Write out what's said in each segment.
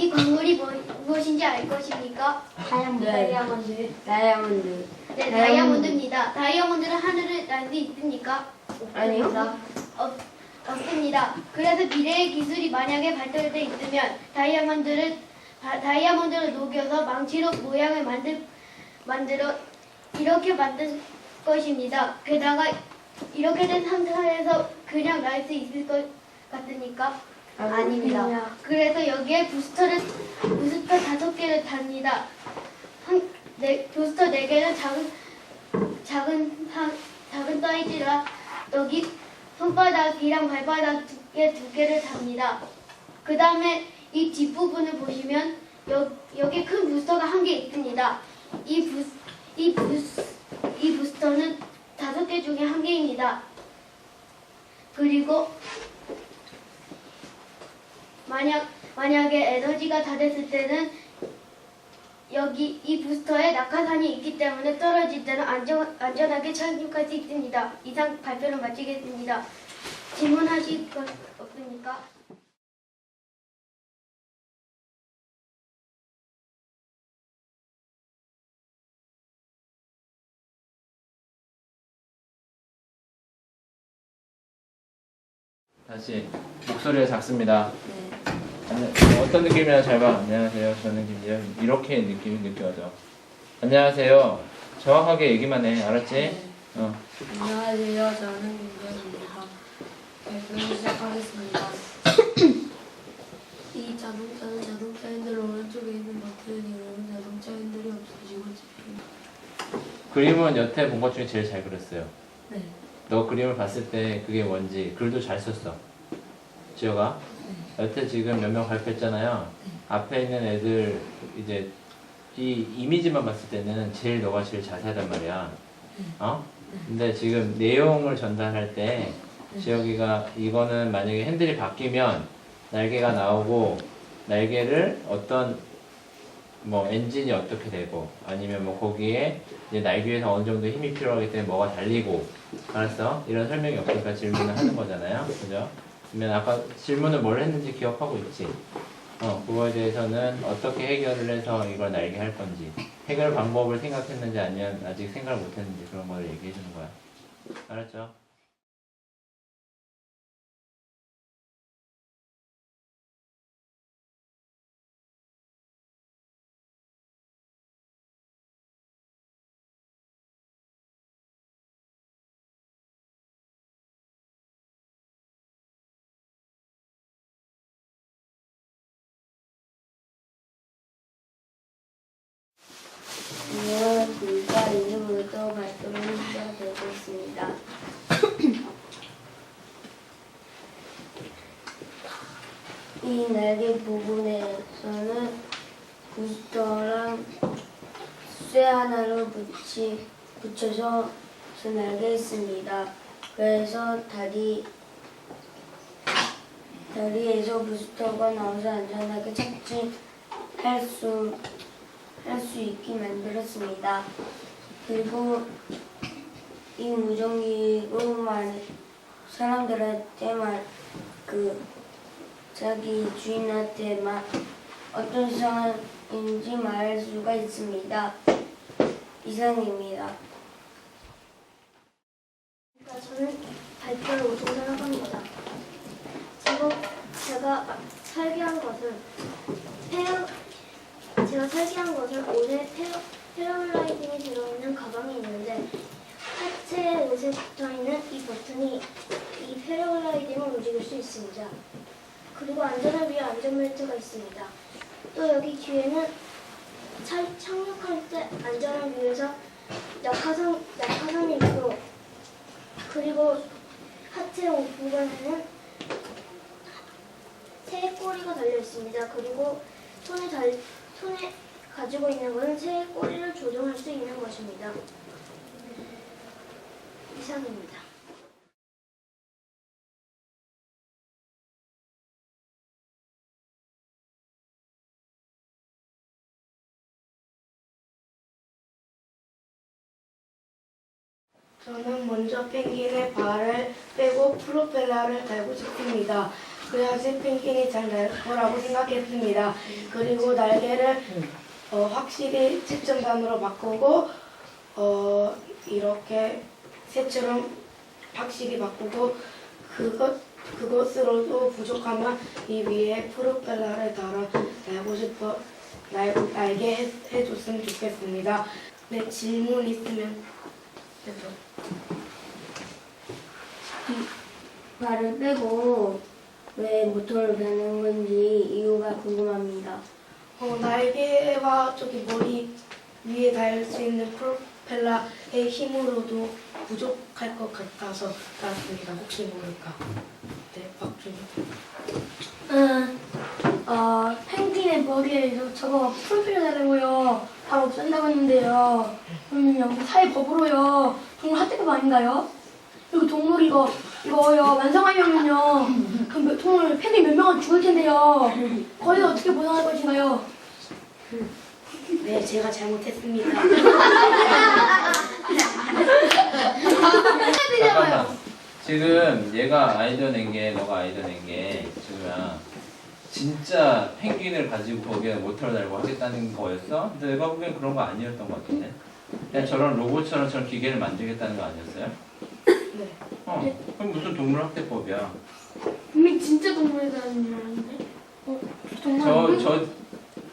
이 광물이 뭐, 무엇인지 알 것입니까? 다이아몬드. 다이아몬드. 다이아몬드. 네, 다이아몬드 입니다. 다이아몬드는 하늘을 날수 있습니까? 아니요. 없, 없습니다. 그래서 미래의 기술이 만약에 발달돼 있으면 다이아몬드를 다- 다이아몬드를 녹여서 망치로 모양을 만들 만들어 이렇게 만들 것입니다. 게다가 이렇게 된 상태에서 그냥 날 수 있을 것 같습니까? 아닙니다. 그래서 여기에 부스터를 부스터 다섯 개를 답니다. 한, 네, 부스터 네 개는 작은 작은 사, 작은 사이즈라 여기 손바닥이랑 발바닥 두 개 두 개를 답니다. 그 다음에 이 뒷부분을 보시면 여, 여기 큰 부스터가 한 개 있습니다. 이 부스 이 부스 이 부스터는 다섯 개 중에 한 개입니다. 그리고 만약 만약에 에너지가 다 됐을 때는 여기 이 부스터에 낙하산이 있기 때문에 떨어질 때는 안전, 안전하게 착륙할 수 있습니다. 이상 발표를 마치겠습니다. 질문하실 것 없습니까? 다시 목소리가 작습니다. 네. 어떤 느낌이나 잘 봐. 안녕하세요. 저는 김지현. 이렇게 느낌이 느껴져. 안녕하세요. 정확하게 얘기만 해. 알았지? 어. 안녕하세요. 저는 김재입니다. 발표를 시작하겠습니다. 이 자동차는 자동차 핸들 오른쪽에 있는 누르면 자동차 핸들이 없어지고. 그림은 여태 본 것 중에 제일 잘 그렸어요. 네. 너 그림을 봤을 때 그게 뭔지 글도 잘 썼어. 지호가 여태 지금 몇 명 발표했잖아요. 앞에 있는 애들 이제 이 이미지만 봤을 때는 제일 너가 제일 자세하단 말이야. 어? 근데 지금 내용을 전달할 때 지혁이가 이거는 만약에 핸들이 바뀌면 날개가 나오고 날개를 어떤 뭐 엔진이 어떻게 되고 아니면 뭐 거기에 이제 날개 위에서 어느 정도 힘이 필요하기 때문에 뭐가 달리고 알았어? 이런 설명이 없으니까 질문을 하는 거잖아요. 그죠? 그러면 아까 질문을 뭘 했는지 기억하고 있지? 어, 그거에 대해서는 어떻게 해결을 해서 이걸 날게 할 건지 해결 방법을 생각했는지 아니면 아직 생각을 못 했는지 그런 걸 얘기해 주는 거야. 알았죠? 안녕하십니까. 이제부터 발표를 시작하겠습니다. 이 날개 부분에서는 부스터랑 쇠 하나를 붙이, 붙여서 날개했습니다. 그래서 다리, 다리에서 부스터가 나와서 안전하게 착지할 수, 할 수 있게 만들었습니다. 그리고 이 무전기로 말 사람들한테 말 그 자기 주인한테 막 어떤 상황인지 말할 수가 있습니다. 이상입니다. 그러니까 저는 발표를 오동사라고 합니다. 지금 제가 설계한 것은 페어 제가 설계한 것은 옷에 페어 페어글라이딩이 들어있는 가방이 있는데 하체 옷에 붙어 있는 이 버튼이 이 페어글라이딩을 움직일 수 있습니다. 그리고 안전을 위해 안전벨트가 있습니다. 또 여기 뒤에는 차- 착륙할 때 안전을 위해서 낙하산 낙하산이 있고 그리고 하체 옷 부분에는 새 꼬리가 달려 있습니다. 그리고 손에 달 손에 가지고 있는 것은 새 꼬리를 조정할 수 있는 것입니다. 이상입니다. 저는 먼저 펭귄의 발을 빼고 프로펠러를 달고 싶습니다. 그래야지 펭귄이 잘 날 거라고 생각했습니다. 그리고 날개를 어, 확실히 집정단으로 바꾸고 어, 이렇게 새처럼 확실히 바꾸고 그것 그것으로도 부족하면 이 위에 프로펠러를 달아 날고 싶어 날, 날게 해, 해줬으면 좋겠습니다. 네 질문 있으면. 발을 빼고 왜 모터를 베는 건지 이유가 궁금합니다. 어, 날개와 저기 머리 위에 달수 있는 프로펠러의 힘으로도 부족할 것 같아서 나왔습니다. 혹시 모를까. 네, 박준희. 음, 어, 펭귄의 머리에 저- 저거 되고요. 다 없앤다고 했는데요. 그러면요, 사회 법으로요. 동물 학대법 아닌가요? 그리고 동물 이거, 이거요, 완성하려면요. 그 몇- 동물, 펭귄 몇 명은 죽을 텐데요. 거기서 어떻게 보상할 것인가요? 네, 제가 잘못했습니다. 잠깐만. 지금 얘가 아이디어 낸 게 너가 아이디어 낸 게 지금야 진짜 펭귄을 가지고 거기에 모터를 달고 하겠다는 거였어? 근데 내가 보기엔 그런 거 아니었던 것 같은데. 그냥 저런 로봇처럼 저런 기계를 만들겠다는 거 아니었어요? 네. 어. 그럼 무슨 동물 학대법이야? 분명히 진짜 동물에 대한 줄 알았는데. 어, 정말. 저, 저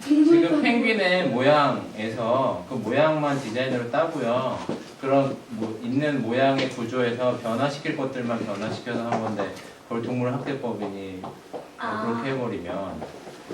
지금 펭귄의 모양에서 그 모양만 디자인으로 따고요. 그런 뭐 있는 모양의 구조에서 변화시킬 것들만 변화시켜서 한 건데 그걸 동물 학대법이니 뭐 그렇게 해버리면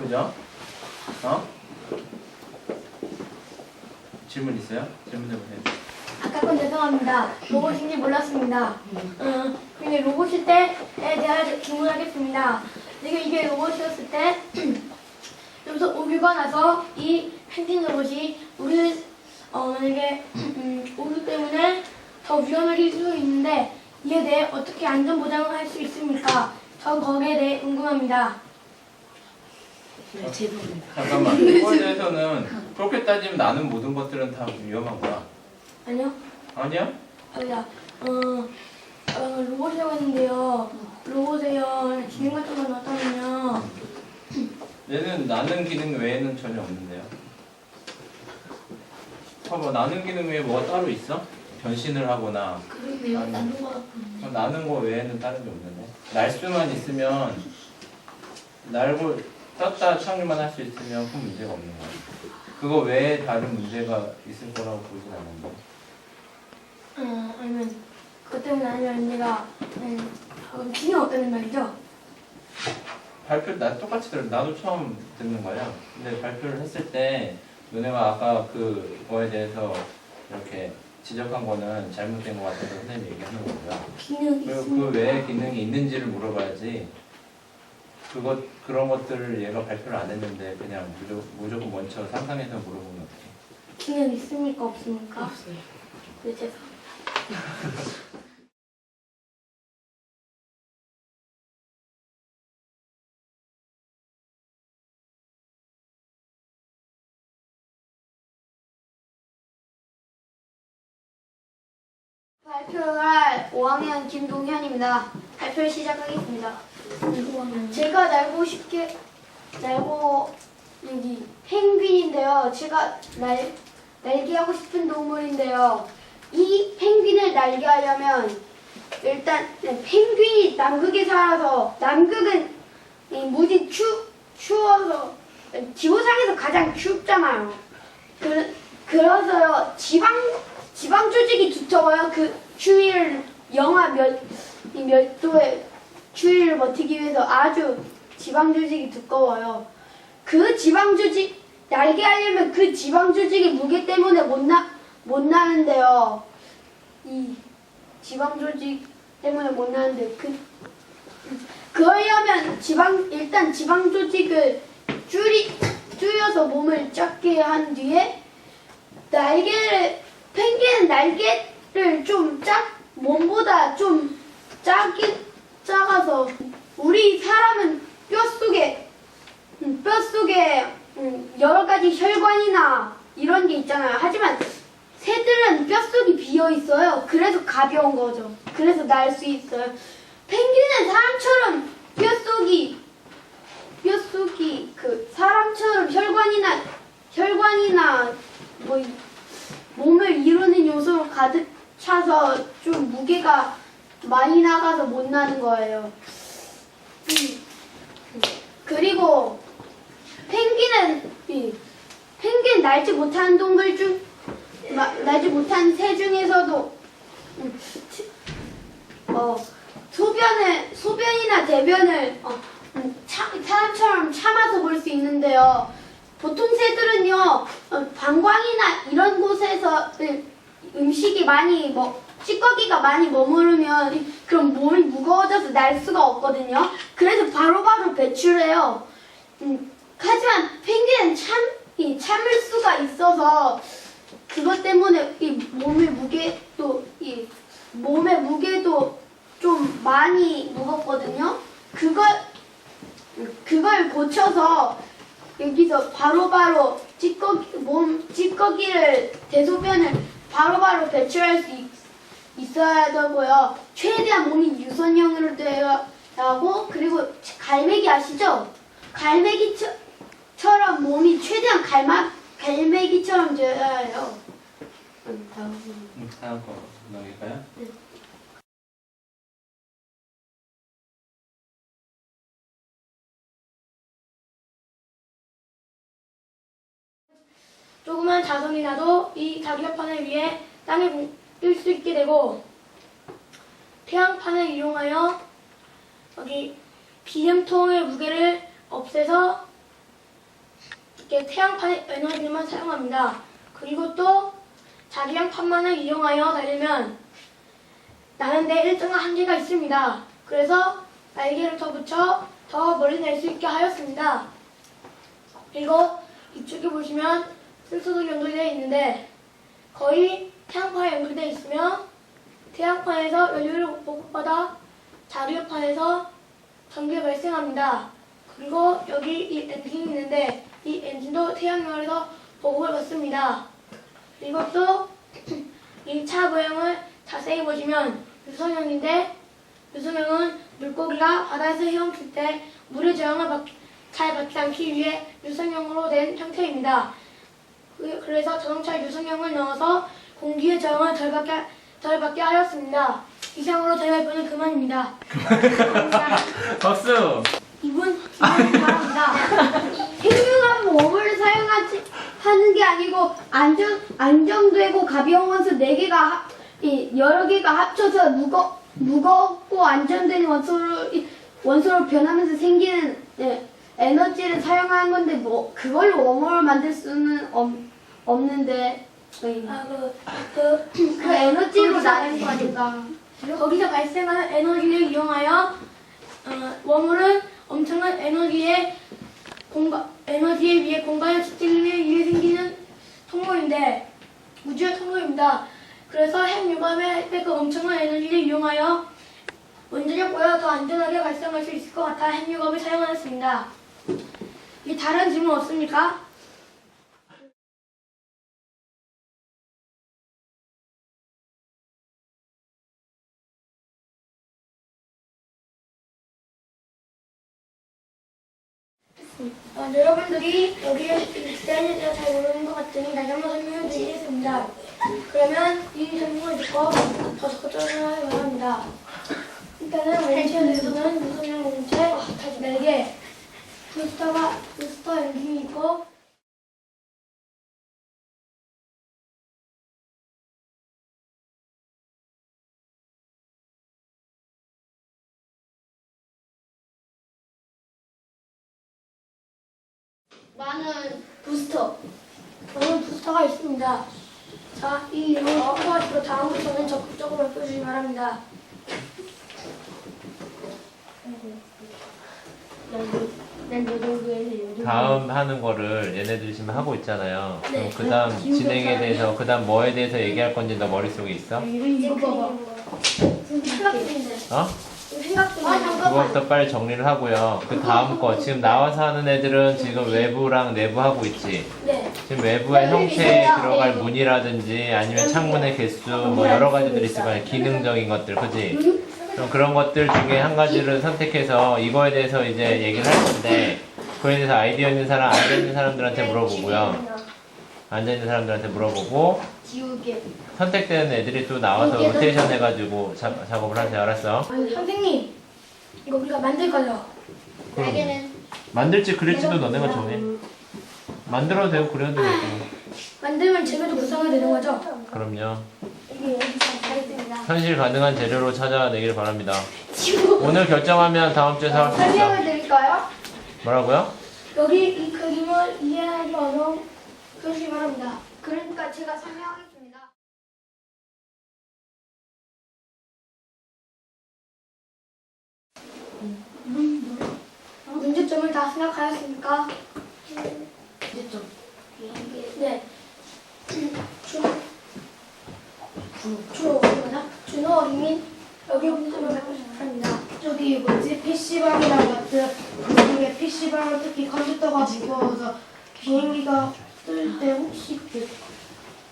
그죠? 어? 질문 있어요? 질문 해보세요. 아까 건 죄송합니다. 로봇인지 몰랐습니다. 음, 근데 로봇일 때에 대한 질문하겠습니다. 이게, 이게 로봇이었을 때, 여기서 오류가 나서 이 펭귄 로봇이 우리, 어, 만약에, 음, 오류 때문에 더 위험해질 수 있는데, 이에 대해 어떻게 안전 보장을 할 수 있습니까? 전 거기에 대해 궁금합니다. 네, 죄송합니다. 잠깐만. 그거에 대해서는 그렇게 따지면 나는 모든 것들은 다 위험한 거야. 아니요? 아니야? 아니다. 어, 어, 로봇이라고 했는데요. 로봇에요. 기능 같은 건 어떠면요. 얘는 나는 기능 외에는 전혀 없는데요. 봐봐, 나는 기능 외에 뭐가 따로 있어? 변신을 하거나 그러네요. 아니. 나는 거 어, 나는 거 외에는 다른 게 없는데. 날 수만 있으면 날고 떴다 창류만 할 수 있으면 큰 문제가 없는 거야. 그거 외에 다른 문제가 있을 거라고 보진 않는데. 어, 아니면 그것 때문에 아니면 내가 음, 어, 기능 없다는 말이죠. 발표 나 똑같이 들어 나도 처음 듣는 거야. 근데 발표를 했을 때 너네가 아까 그거에 대해서 이렇게 지적한 거는 잘못된 것 같아서 선생님이 얘기하는 거고요. 기능 그리고 있습니다. 그 외에 기능이 있는지를 물어봐야지. 그것 그런 것들을 얘가 발표를 안 했는데 그냥 무조, 무조건 먼저 상상해서 물어보면 어떡해? 기능 있습니까 없습니까? 없어요. 네, 죄송합니다. 발표를 할 5학년 김동현입니다. 발표를 시작하겠습니다. 제가 날고 싶게 날고 여기 펭귄인데요. 제가 날 날게 하고 싶은 동물인데요. 이 펭귄을 날게 하려면 일단 펭귄이 남극에 살아서 남극은 이 무지 추 추워서 지구상에서 가장 춥잖아요. 그 그래서요 지방 지방 조직이 두꺼워요. 그 추위를 영하 몇 몇 도의 추위를 버티기 위해서 아주 지방 조직이 두꺼워요. 그 지방 조직 날게 하려면 그 지방 조직의 무게 때문에 못 나 못 나는데요. 이 지방 조직 때문에 못 나는데 그 그러려면 지방 일단 지방 조직을 줄이 줄여서 몸을 작게 한 뒤에 날개를 펭귄은 날개를 좀 작 몸보다 좀 작기 작아서 우리 사람은 뼈 속에 음, 뼈 속에 음, 여러 가지 혈관이나 이런 게 있잖아요. 하지만 새들은 뼛속이 비어 있어요. 그래서 가벼운 거죠. 그래서 날 수 있어요. 펭귄은 사람처럼 뼛속이 뼛속이 그 사람처럼 혈관이나 혈관이나 뭐 몸을 이루는 요소로 가득 무게가 많이 나가서 못 나는 거예요. 음. 그리고 펭귄은 이 펭귄 날지 못하는 동물 중 마- 날지 못하는 새 중에서도 음, 치- 어 소변을 소변이나 대변을 어, 음, 차- 사람처럼 참아서 볼 수 있는데요. 보통 새들은요 어, 방광이나 이런 곳에서 음, 음식이 많이 뭐 찌꺼기가 많이 머무르면 이- 그럼 몸이 무거워져서 날 수가 없거든요. 그래서 바로 바로 배출해요. 음, 하지만 펭귄은 참, 이 참을 수가 있어서 그것 때문에 이 몸의 무게도 이 몸의 무게도 좀 많이 무겁거든요. 그걸 그걸 고쳐서 여기서 바로바로 찌꺼기 몸 찌꺼기를 대소변을 바로바로 배출할 수 있, 있어야 되고요. 최대한 몸이 유선형으로 되어야 하고 그리고 갈매기 아시죠? 갈매기처럼 몸이 최대한 갈마, 갈매기처럼 되어야 해요. 음, 다음. 음, 다음 거 넘길까요? 조 자성이라도 이 자기력판을 위해 땅에 뜰수 있게 되고 태양판을 이용하여 여기 비행통의 무게를 없애서 이렇게 태양판의 에너지만 사용합니다. 그리고 또 자기력판만을 이용하여 달리면 나는데 일정한 한계가 있습니다. 그래서 날개를 더 붙여 더 멀리 날수 있게 하였습니다. 그리고 이쪽에 보시면 센서도 연결되어 있는데 거의 태양파에 연결되어 있으며 태양파에서 연료를 보급받아 자료판에서 전기가 발생합니다. 그리고 여기 이 엔진이 있는데 이 엔진도 태양열에서 보급을 받습니다. 또 이차 모양을 자세히 보시면 유성형인데 유성형은 물고기가 바다에서 헤엄칠 때 물의 저항을 받- 잘 받지 않기 위해 유성형으로 된 형태입니다. 그- 그래서 자동차 유성형을 넣어서 공기의 저항을 덜 받게, 덜 받게 하였습니다. 이상으로 제 발표는 그만입니다. 박수! 이분 기분 바랍니다. 생명한 웜을 사용하지 하는 게 아니고 안정 안정되고 가벼운 원소 4 개가 이 여러 개가 합쳐서 무거 무겁고 안정된 원소로 이- 원소로 변하면서 생기는 예, 에너지를 사용하는 건데 뭐 그걸로 웜을 만들 수는 없, 없는데 아그 그, 그 에너지로 나는 거니까 거기서 발생하는 에너지를 이용하여 어, 웜물은 엄청난 에너지의 공간, 에너지에 비해 공간의 측정에 의해 생기는 통로인데 우주의 통로입니다. 그래서 핵때그 엄청난 에너지를 이용하여 원자력보다 더 안전하게 발생할 수 있을 것 같아 핵 유감을 사용하였습니다. 이 다른 질문 없습니까? 어, 여러분들이 여기에 기다리는 데가 잘 모르는 것 같으니 다시 한번 설명해 드리겠습니다. 그러면 이 설명을 듣고 더 적극적으로 바랍니다. 일단은 원체에 대해서는 무선형 공체 4개, 부스터가, 부스터 엔진이 있고 많은 부스터, 많은 부스터가 있습니다. 자, 이 내용을 참고하시고 다음부터는 적극적으로 발표해주시기 바랍니다. 난 다음 하는 거를 얘네들이 지금 하고 있잖아요. 그럼 네. 그 다음 진행에 대해서, 그 다음 뭐에 대해서 얘기할 건지 너 머릿속에 있어? 이거 봐봐. 생각 중인데. 어? 생각. 아. 그거부터 빨리 정리를 하고요. 그 다음 거, 지금 나와서 하는 애들은 지금 외부랑 내부 하고 있지. 네. 지금 외부의 네, 형태에. 들어갈 네. 문이라든지 아니면 창문의 개수 뭐 여러 가지들이 있을 거야. 기능적인 것들, 그지? 그럼 그런 것들 중에 한 가지를 선택해서 이거에 대해서 이제 얘기를 할 건데 그거에 대해서 아이디어 있는 사람, 앉아 있는 사람들한테 물어보고요. 앉아 있는 사람들한테 물어보고 지우개. 선택되는 애들이 또 나와서 로테이션 해가지고 자, 작업을 하세요. 알았어? 아니, 선생님, 이거 우리가 만들 거죠? 그럼 날개는 만들지 그릴지도 너네가 정해. 만들어도 되고 그려도 되고. 만들면 재료도 구성이 되는 거죠? 그럼요. 이게 여기 잘했습니다. 현실 가능한 재료로 찾아내길 바랍니다. 지우 오늘 결정하면 다음 주에 사올 수 있어. 설명을 드릴까요? 뭐라고요? 여기 이 그림을 이해하기 어려운 그러시기 바랍니다. 그러니까 제가 설명하겠습니다. 문제점을 다 생각하였습니까? 문제점. 네. 준, 준호 어디가나? 준호 어린이 여기 문제점을 갖고 싶습니다. 저기 뭐지 PC방이랑 같은 그 중에 PC방은 특히 컴퓨터가 무거워서 비행기가 뜰 때 혹시 100,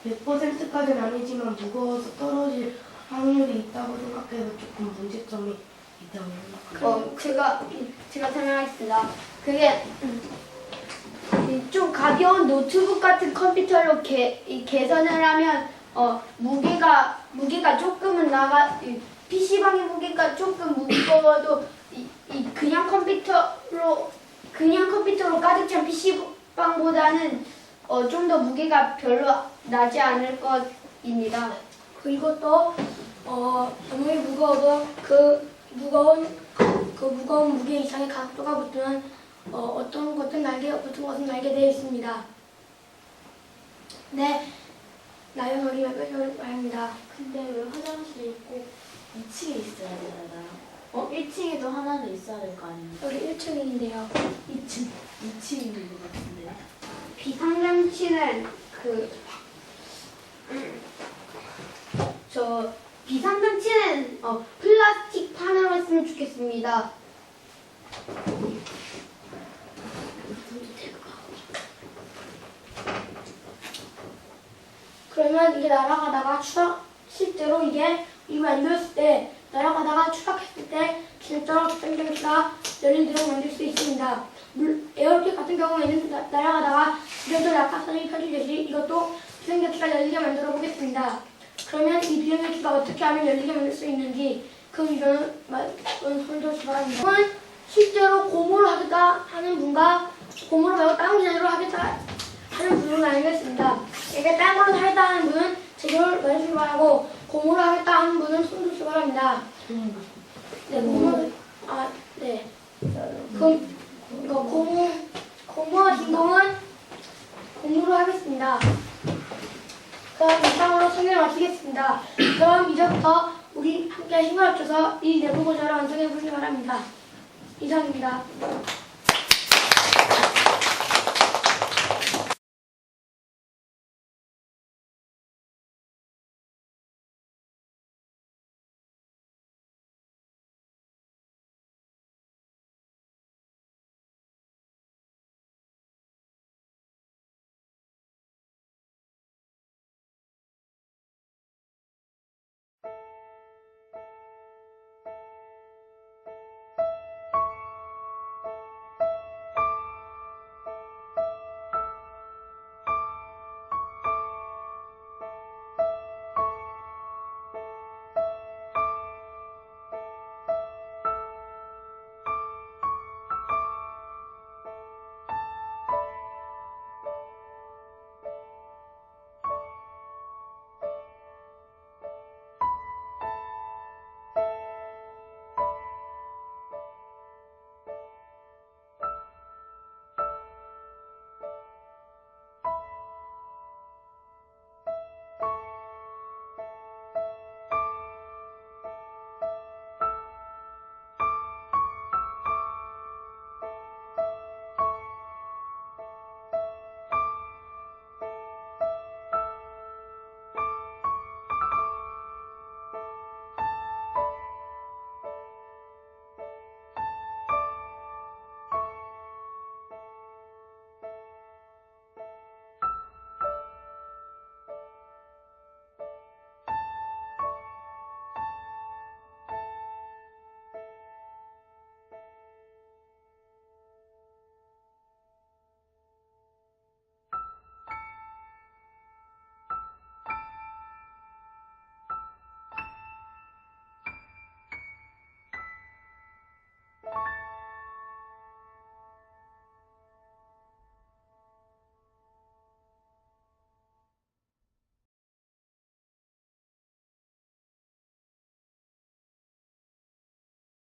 100%까지는 아니지만 무거워서 떨어질 확률이 있다고 생각해서 조금 문제점이 있다고 생각합니다. 어, 제가 제가 설명하겠습니다. 그게 음, 이좀 가벼운 노트북 같은 컴퓨터로 개, 이 개선을 하면 어, 무게가 무게가 조금은 나가 이 PC방의 무게가 조금 무거워도 이, 이 그냥 컴퓨터로 그냥 컴퓨터로 가득 찬 PC방보다는 어, 좀 더 무게가 별로 나지 않을 것입니다. 그리고 또 어, 아무리 무거워도 그 무거운 그 무거운 무게 이상의 각도가 붙으면 어, 어떤 것은 날개 붙은 것은 날개 되어 있습니다. 네, 나연어리 웹을 말합니다. 근데 왜 화장실이 꼭 2층에 있어야 되나요? 어 1층에도 하나는 있어야 될 거 아니에요? 여기 1층인데요. 2층 2층인 것 같은데. 비상장치는 그, 음, 저, 비상장치는 어, 플라스틱 판으로 했으면 좋겠습니다. 그러면 이게 날아가다가 추락 실제로 이게 이 만들었을 때 날아가다가 추락했을 때 진짜로 비상장치가 열리도록 만들 수 있습니다. 물, 에어로켓 같은 경우에는 나- 날아가다가 그래도 낙하산이 펼치듯이 이것도 비상장치가 열리게 만들어 보겠습니다. 그러면 이 비상장치가 어떻게 하면 열리게 만들 수 있는지 그 이유는 손도시 바랍니다. 실제로 고무를 하겠다 하는 분과 고무를 말고 다른 재료로 하겠다 하는 분을 알겠습니다. 이게 딴 걸로 하겠다 하는 분은 재료를 말해주기 바라고 고무를 하겠다 하는 분은 손주시 바랍니다. 네, 고무, 아, 네. 그럼 이거 고무, 고무하신 분은 고무로 하겠습니다. 그럼 이상으로 소개를 마치겠습니다. 그럼 이제부터 우리 함께 힘을 합쳐서 이 내부 고절을 완성해 보시기 바랍니다. 이상입니다.